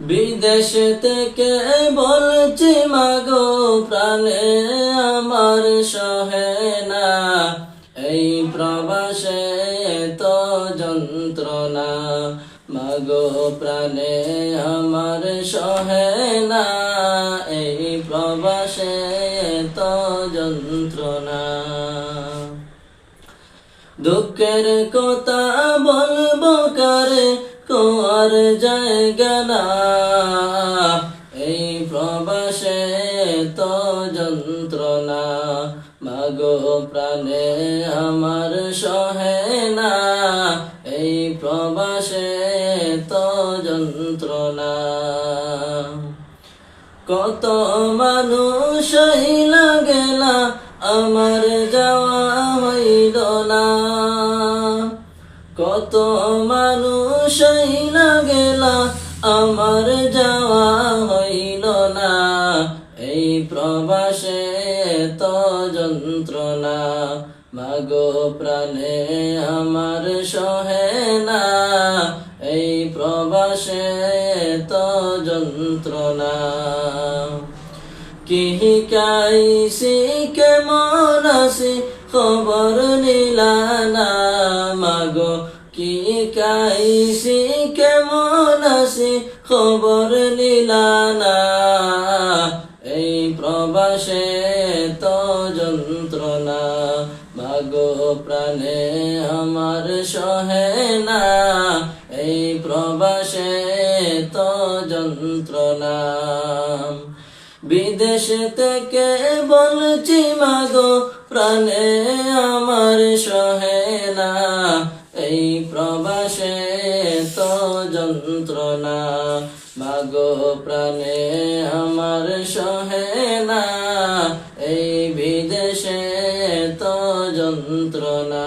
বিদেশ থেকে বলছি, মাগো প্রাণে আমার সহে না। এই প্রবাসে তো যন্ত্রণা। মাগো প্রাণে আমার সহে না। এই প্রবাসে তো যন্ত্রণা। দুঃখের কথা বলব কারে? কোয়ার না? এই প্রবাসে তো যন্ত্রণা, মাগো প্রাণে আমার সহে না। এই প্রবাসে তো যন্ত্রণা। কত মানুষ হইলা গেলা আমার কত মানুষ হইলা গেলা, আমার যাওয়া হইল না। এই প্রবাসে তো যন্ত্রণা, মাগো প্রাণে আমার সহে না। এই প্রবাসে তো যন্ত্রণা। কি কাইসি কেমন আছি, খবর নিলানা মাগো কি কাইসি কেমন আছি খবর নিলানা এই প্রবাসে তো যন্ত্রণা মাগো প্রাণে আমার সহে না। এই প্রবাসে তো যন্ত্রণা। বিদেশ থেকে বলছি, মাগো, প্রাণে আমার সহে না। তো যন্ত্রণা। মাগো প্রাণে আমার সহে না এই বিদেশে তো যন্ত্রণা।